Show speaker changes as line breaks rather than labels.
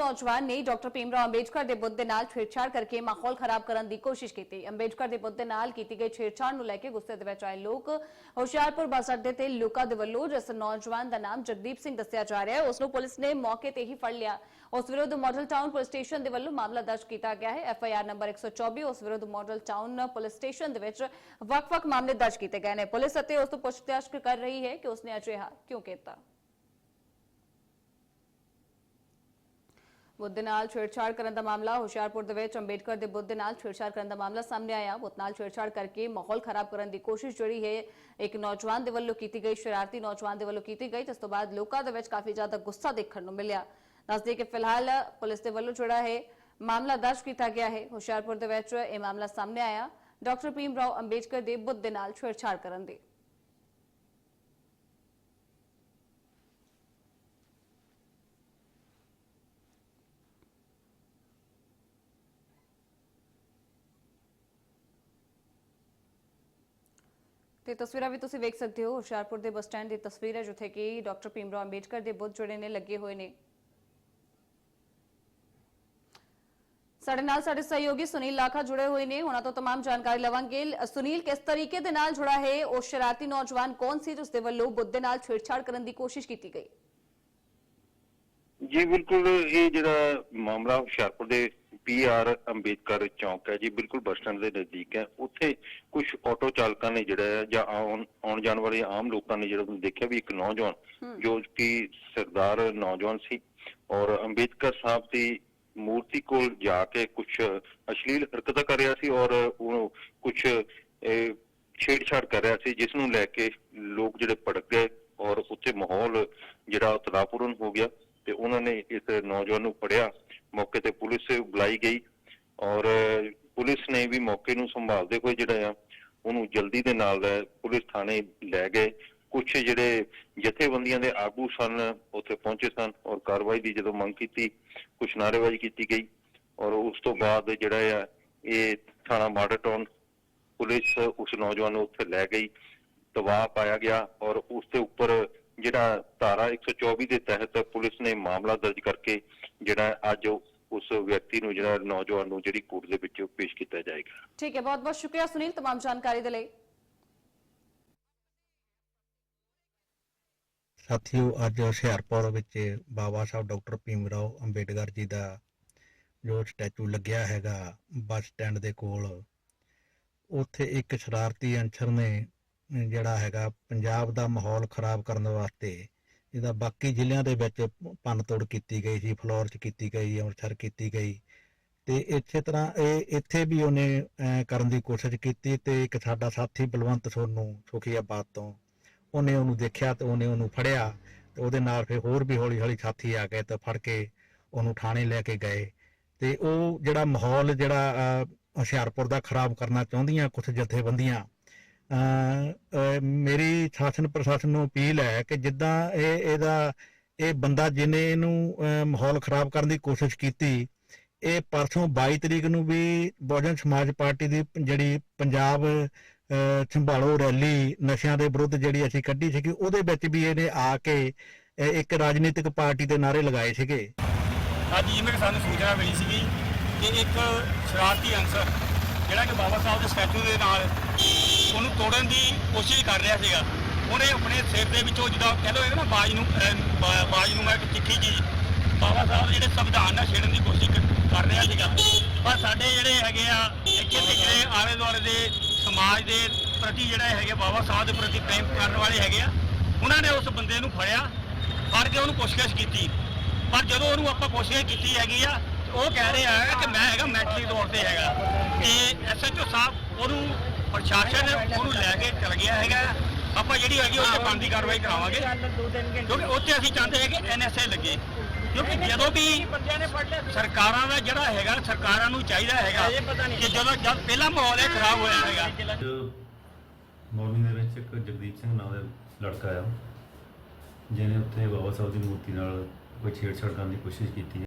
ਨੌਜਵਾਨ ਨੇ ਡਾਕਟਰ ਭੀਮਰਾਓ ਅੰਬੇਡਕਰ ਦੇ ਬੁੱਤ ਦੇ ਨਾਲ ਛੇੜਛਾੜ ਕਰਕੇ ਮਾਹੌਲ ਖਰਾਬ ਕਰਨ ਦੀ ਕੋਸ਼ਿਸ਼ ਕੀਤੀ ਅੰਬੇਡਕਰ ਦੇ ਬੁੱਤ ਦੇ ਨਾਲ ਕੀਤੀ ਗਈ ਛੇੜਛਾੜ ਨੂੰ ਲੈ ਕੇ ਗੁੱਸੇ ਦੇ ਵਿੱਚ ਆਏ ਲੋਕ ਹੁਸ਼ਿਆਰਪੁਰ ਬੱਸ ਅੱਡੇ ਤੇ ਲੋਕਾਂ ਦੇ ਵੱਲੋਂ ਜਿਸ ਨੌਜਵਾਨ ਦਾ ਨਾਮ ਜਗਦੀਪ ਸਿੰਘ ਦੱਸਿਆ ਜਾ ਰਿਹਾ ਹੈ ਉਸ ਨੂੰ ਪੁਲਿਸ ਨੇ ਮੌਕੇ ਤੇ ਹੀ ਫੜ ਲਿਆ ਉਸ ਵਿਰੁੱਧ ਮਾਡਲ ਟਾਊਨ ਪੁਲਿਸ ਸਟੇਸ਼ਨ ਦੇ ਵੱਲੋਂ ਮਾਮਲਾ ਦਰਜ ਕੀਤਾ ਗਿਆ ਹੈ ਐਫ ਆਈ ਆਰ ਨੰਬਰ 124 ਉਸ ਵਿਰੁੱਧ ਮਾਡਲ ਟਾਊਨ ਪੁਲਿਸ ਸਟੇਸ਼ਨ ਦੇ ਵਿੱਚ ਵੱਖ-ਵੱਖ ਮਾਮਲੇ ਦਰਜ ਕੀਤੇ ਗਏ ਨੇ ਪੁਲਿਸ ਅਤੇ ਉਸ ਤੋਂ ਪੁੱਛਤਾਛ ਕਰ ਰਹੀ ਹੈ ਕਿ ਉਸਨੇ ਅਜਿਹਾ ਕਿਉਂ ਕੀਤਾ ਬੁੱਧ ਦੇ ਨਾਲ ਛੇੜਛਾੜ ਕਰਨ ਦਾ ਮਾਮਲਾ, ਹੁਸ਼ਿਆਰਪੁਰ ਦੇ ਵਿੱਚ ਅੰਬੇਡਕਰ ਦੇ ਬੁੱਧ ਦੇ ਨਾਲ ਛੇੜਛਾੜ ਕਰਨ ਦਾ ਮਾਮਲਾ ਸਾਹਮਣੇ ਆਇਆ। ਬੁੱਧ ਨਾਲ ਛੇੜਛਾੜ ਕਰਕੇ ਮਾਹੌਲ ਖਰਾਬ ਕਰਨ ਦੀ ਕੋਸ਼ਿਸ਼ ਜਿਹੜੀ ਹੈ, ਇੱਕ ਨੌਜਵਾਨ ਦੇ ਵੱਲੋਂ ਕੀਤੀ ਗਈ, ਸ਼ਰਾਰਤੀ ਨੌਜਵਾਨ ਦੇ ਵੱਲੋਂ ਕੀਤੀ ਗਈ। ਜਿਸ ਤੋਂ ਬਾਅਦ ਲੋਕਾਂ ਦੇ ਵਿੱਚ ਕਾਫੀ ਜ਼ਿਆਦਾ ਗੁੱਸਾ ਦੇਖਣ ਨੂੰ ਮਿਲਿਆ। ਦੱਸਦੇ ਕਿ ਫਿਲਹਾਲ ਪੁਲਿਸ ਦੇ ਵੱਲੋਂ ਜਿਹੜਾ ਹੈ ਮਾਮਲਾ ਦਰਜ ਕੀਤਾ ਗਿਆ ਹੈ। ਹੁਸ਼ਿਆਰਪੁਰ ਦੇ ਵਿੱਚ ਇਹ ਮਾਮਲਾ ਸਾਹਮਣੇ ਆਇਆ। ਡਾਕਟਰ ਭੀਮ ਰਾਓ ਅੰਬੇਡਕਰ ਦੇ ਬੁੱਧ ਦੇ ਨਾਲ ਛੇੜਛਾੜ ਕਰਨ ਦੀ। ਤੇ ਤਸਵੀਰਾਂ ਵੀ ਤੁਸੀਂ ਵੇਖ ਸਕਦੇ ਹੋ ਹੁਸ਼ਿਆਰਪੁਰ ਦੇ ਬੱਸ ਸਟੈਂਡ ਦੀ ਤਸਵੀਰ ਹੈ ਜਿੱਥੇ ਕਿ ਡਾਕਟਰ ਭੀਮਰਾਓ ਅੰਬੇਡਕਰ ਦੇ ਬੁੱਧ ਜਿਹੜੇ ਨੇ ਲੱਗੇ ਹੋਏ ਨੇ ਸਾਡੇ ਨਾਲ ਸਾਡੇ ਸਹਿਯੋਗੀ ਸੁਨੀਲ ਲਾਖਾ ਜੁੜੇ ਹੋਏ ਨੇ ਉਹਨਾਂ ਤੋਂ तमाम ਜਾਣਕਾਰੀ ਲਵਾਂਗੇ ਲ- ਸੁਨੀਲ ਕਿਸ ਤਰੀਕੇ ਦੇ ਨਾਲ ਜੁੜਾ ਹੈ ਉਹ ਸ਼ਰਾਰਤੀ ਨੌਜਵਾਨ ਕੌਣ ਸੀ ਜਿਸ ਦੇ ਵੱਲੋਂ ਬੁੱਧ ਦੇ ਨਾਲ ਛੇੜਛਾੜ ਕਰਨ ਦੀ ਕੋਸ਼ਿਸ਼ ਕੀਤੀ ਗਈ
ਜੀ ਬਿਲਕੁਲ ਇਹ ਜਿਹੜਾ ਮਾਮਲਾ ਹੁਸ਼ਿਆਰਪੁਰ ਦੇ ਪੀਆਰ ਅੰਬੇਦਕਰ ਚੌਂਕ ਹੈ ਜੀ ਬਿਲਕੁਲ ਬੱਸ ਸਟੈਂਡ ਦੇ ਨਜ਼ਦੀਕ ਹੈ। ਉੱਥੇ ਕੁਝ ਆਟੋ ਚਾਲਕਾਂ ਨੇ ਜਿਹੜਾ ਜਾਂ ਆਉਣ ਆਉਣ ਜਾਣ ਵਾਲੇ ਆਮ ਲੋਕਾਂ ਨੇ ਜਿਹੜਾ ਦੇਖਿਆ ਵੀ ਇੱਕ ਨੌਜਵਾਨ ਜੋ ਕਿ ਸਰਦਾਰ ਨੌਜਵਾਨ ਸੀ ਔਰ ਅੰਬੇਦਕਰ ਸਾਹਿਬ ਦੀ ਮੂਰਤੀ ਕੋਲ ਜਾ ਕੇ ਕੁਝ ਅਸ਼ਲੀਲ ਹਰਕਤਾਂ ਕਰ ਰਿਹਾ ਸੀ ਔਰ ਉਹ ਕੁਝ ਛੇੜਛਾੜ ਕਰ ਰਿਹਾ ਸੀ ਜਿਸ ਨੂੰ ਲੈ ਕੇ ਲੋਕ ਜਿਹੜੇ ਭੜਕ ਗਏ ਔਰ ਉੱਥੇ ਮਾਹੌਲ ਜਿਹੜਾ ਤਣਾਅਪੂਰਨ ਹੋ ਗਿਆ ਤੇ ਉਹਨਾਂ ਨੇ ਇਸ ਨੌਜਵਾਨ ਨੂੰ ਫੜਿਆ। ਮੌਕੇ ਤੇ ਪੁਲਿਸ ਬੁਲਾਈ ਗਈ ਔਰ ਪੁਲਿਸ ਨੇ ਵੀ ਮੌਕੇ ਨੂੰ ਸੰਭਾਲਦੇ ਹੋਏ ਜਿਹੜਾ ਆ, ਉਹਨੂੰ ਜਲਦੀ ਦੇ ਨਾਲ ਪੁਲਿਸ ਥਾਣੇ ਲੈ ਗਏ। ਕੁਝ ਜਿਹੜੇ ਜਥੇਬੰਦੀਆਂ ਦੇ ਆਗੂ ਸਨ, ਉੱਥੇ ਪਹੁੰਚੇ ਸਨ ਔਰ ਕਾਰਵਾਈ ਦੀ ਜਦੋਂ ਮੰਗ ਕੀਤੀ ਕੁਝ ਨਾਅਰੇਬਾਜ਼ੀ ਕੀਤੀ ਗਈ ਔਰ ਉਸ ਤੋਂ ਬਾਅਦ ਜਿਹੜਾ ਆ, ਇਹ ਥਾਣਾ ਮਾਡਰ ਟਾਊਨ ਪੁਲਿਸ ਉਸ ਨੌਜਵਾਨ ਨੂੰ ਉੱਥੇ ਲੈ ਗਈ। ਦਬਾਅ ਪਾਇਆ ਗਿਆ ਔਰ ਉਸ ਦੇ ਉੱਪਰ ਜਿਹੜਾ ਧਾਰਾ 124 ਦੇ ਤਹਿਤ ਪੁਲਿਸ ਨੇ ਮਾਮਲਾ ਦਰਜ ਕਰਕੇ ਜਿਹੜਾ ਅੱਜ ਉਸ ਵਿਅਕਤੀ ਨੂੰ ਜਿਹੜਾ ਨੌਜਵਾਨ ਨੂੰ ਜਿਹੜੀ ਕੋਰਟ ਦੇ ਵਿੱਚ ਪੇਸ਼ ਕੀਤਾ ਜਾਏਗਾ
ਠੀਕ ਹੈ ਬਹੁਤ ਬਹੁਤ ਸ਼ੁਕਰੀਆ ਸੁਨੀਲ तमाम ਜਾਣਕਾਰੀ ਦੇ ਲਈ
ਸਾਥੀਓ ਅੱਜ ਹੁਸ਼ਿਆਰਪੁਰ ਵਿੱਚ ਬਾਬਾ ਸਾਹਿਬ ਡਾਕਟਰ ਭੀਮ ਰਾਓ ਅੰਬੇਡਕਰ ਜੀ ਦਾ ਜੋ ਸਟੈਚੂ ਲੱਗਿਆ ਹੈਗਾ ਬੱਸ ਸਟੈਂਡ ਦੇ ਕੋਲ ਉੱਥੇ ਇੱਕ ਸ਼ਰਾਰਤੀ ਅੰਸਰ ਨੇ ਜਿਹੜਾ ਹੈਗਾ, ਪੰਜਾਬ ਦਾ ਮਾਹੌਲ ਖਰਾਬ ਕਰਨ ਵਾਸਤੇ ਜਿਹਦਾ ਬਾਕੀ ਜ਼ਿਲ੍ਹਿਆਂ ਦੇ ਵਿੱਚ ਭੰਨ ਤੋੜ ਕੀਤੀ ਗਈ ਸੀ, ਫਲੋਰ 'ਚ ਕੀਤੀ ਗਈ, ਅੰਮ੍ਰਿਤਸਰ ਕੀਤੀ ਗਈ। ਤੇ ਇਸੇ ਤਰ੍ਹਾਂ ਇਹ ਇੱਥੇ ਵੀ ਉਹਨੇ ਕਰਨ ਦੀ ਕੋਸ਼ਿਸ਼ ਕੀਤੀ ਤੇ ਇੱਕ ਸਾਡਾ ਸਾਥੀ ਬਲਵੰਤ ਸੋਨੂ ਸੁਖੀਆਬਾਦ ਤੋਂ ਉਹਨੇ ਉਹਨੂੰ ਦੇਖਿਆ ਤੇ ਉਹਨੇ ਉਹਨੂੰ ਫੜਿਆ ਤੇ ਉਹਦੇ ਨਾਲ ਫਿਰ ਹੋਰ ਵੀ ਹੌਲੀ ਹੌਲੀ ਸਾਥੀ ਆ ਗਏ ਤੇ ਫੜ ਕੇ ਉਹਨੂੰ ਥਾਣੇ ਲੈ ਕੇ ਗਏ। ਤੇ ਉਹ ਜਿਹੜਾ ਮਾਹੌਲ ਜਿਹੜਾ ਹੁਸ਼ਿਆਰਪੁਰ ਦਾ ਖਰਾਬ ਕਰਨਾ ਚਾਹੁੰਦੀਆਂ ਕੁਝ ਜਥੇਬੰਦੀਆਂ ਮੇਰੀ ਸ਼ਾਸਨ ਪ੍ਰਸ਼ਾਸਨ ਨੂੰ ਅਪੀਲ ਹੈ ਕਿ ਜਿੱਦਾਂ ਇਹ, ਇਹਦਾ, ਇਹ ਬੰਦਾ ਜਿਹਨੇ ਇਹਨੂੰ ਮਾਹੌਲ ਖਰਾਬ ਕਰਨ ਦੀ ਕੋਸ਼ਿਸ਼ ਕੀਤੀ, ਇਹ ਪਰਸੋਂ 22 ਤਰੀਕ ਨੂੰ ਵੀ ਬਹੁਜਨ ਸਮਾਜ ਪਾਰਟੀ ਦੀ ਜਿਹੜੀ ਪੰਜਾਬ ਸੰਭਾਲੋ ਰੈਲੀ ਨਸ਼ਿਆਂ ਦੇ ਵਿਰੁੱਧ ਜਿਹੜੀ ਅਸੀਂ ਕੱਢੀ ਸੀਗੀ, ਉਹਦੇ ਵਿੱਚ ਵੀ ਇਹਨੇ ਆ ਕੇ ਇੱਕ ਰਾਜਨੀਤਿਕ ਪਾਰਟੀ ਦੇ ਨਾਰੇ ਲਗਾਏ ਸੀਗੇ।
ਅੱਜ ਜਿਵੇਂ ਸਾਨੂੰ ਸੂਚਨਾ ਮਿਲੀ ਸੀਗੀ ਕਿ ਇੱਕ ਸ਼ਰਾਰਤੀ ਅੰਸਰ ਜਿਹੜਾ ਕਿ ਬਾਬਾ ਸਾਹਿਬ ਦੇ ਸਟੈਚੂ ਦੇ ਨਾਲ ਤੋੜਨ ਦੀ ਕੋਸ਼ਿਸ਼ ਕਰ ਰਿਹਾ ਸੀਗਾ। ਉਹਨੇ ਆਪਣੇ ਸਿਰ ਦੇ ਵਿੱਚੋਂ ਜਿੱਦਾਂ ਕਹਿੰਦੇ ਹੋਏ ਨਾ ਬਾਜ ਨੂੰ ਬਾਜ ਨੂੰ ਮੈਂ ਇੱਕ ਚਿੱਠੀ ਜੀ, ਬਾਬਾ ਸਾਹਿਬ ਜਿਹੜੇ ਸੰਵਿਧਾਨ ਨਾਲ ਛੇੜਨ ਦੀ ਕੋਸ਼ਿਸ਼ ਕ- ਕਰ ਰਿਹਾ ਸੀਗਾ। ਪਰ ਸਾਡੇ ਜਿਹੜੇ ਹੈਗੇ ਆ ਇੱਥੇ ਦੇ ਜਿਹੜੇ ਆਲੇ ਦੁਆਲੇ ਦੇ ਸਮਾਜ ਦੇ ਪ੍ਰਤੀ ਜਿਹੜਾ ਹੈਗੇ ਬਾਬਾ ਸਾਹਿਬ ਦੇ ਪ੍ਰਤੀ ਪ੍ਰੇਮ ਕਰਨ ਵਾਲੇ ਹੈਗੇ ਆ, ਉਹਨਾਂ ਨੇ ਉਸ ਬੰਦੇ ਨੂੰ ਫੜਿਆ, ਫੜ ਕੇ ਉਹਨੂੰ ਪੁੱਛਗਿੱਛ ਕੀਤੀ। ਪਰ ਜਦੋਂ ਉਹਨੂੰ ਆਪਾਂ ਪੁੱਛਗਿੱਛ ਕੀਤੀ ਹੈਗੀ ਆ, ਉਹ ਕਹਿ ਰਿਹਾ ਹੈ ਕਿ ਮੈਂ ਹੈਗਾ ਮੈਂਟਲੀ ਤੌਰ ਤੇ ਹੈਗਾ। ਐਸਐਚਓ ਸਾਹਿਬ, ਉਹਨੂੰ ਪ੍ਰਸ਼ਾਸਨ ਉਹਨੂੰ ਲੈ ਕੇ ਚਲ ਗਿਆ ਹੈਗਾ। ਆਪਾਂ ਜਿਹੜੀ ਹੈਗੀ ਉਹ ਤੇ ਕਾਰਵਾਈ ਕਰਾਵਾਂਗੇ। ਕਿਉਂਕਿ ਉੱਥੇ ਅਸੀਂ ਚਾਹੁੰਦੇ ਹਾਂ ਕਿ ਐਨਐਸਏ ਲੱਗੇ। ਕਿਉਂਕਿ ਜਦੋਂ ਵੀ ਸਰਕਾਰਾਂ ਦਾ ਜਿਹੜਾ ਹੈਗਾ, ਸਰਕਾਰਾਂ ਨੂੰ ਚਾਹੀਦਾ ਹੈਗਾ ਕਿ ਜਦੋਂ ਜਦ ਪਹਿਲਾ ਮਾਹੌਲ ਇਹ ਖਰਾਬ ਹੋਇਆ ਹੈਗਾ।
ਮਾਰਨਿੰਗ ਦੇ ਵਿੱਚ ਇੱਕ ਜਗਦੀਪ ਸਿੰਘ ਨਾਮ ਦਾ ਲੜਕਾ ਆ ਜਿਹਨੇ ਉੱਥੇ ਬਾਬਾ ਸਾਹਿਬ ਦੀ ਮੂਰਤੀ ਨਾਲ ਕੋਈ ਛੇੜਛਾੜ ਕਰਨ ਦੀ ਕੋਸ਼ਿਸ਼ ਕੀਤੀ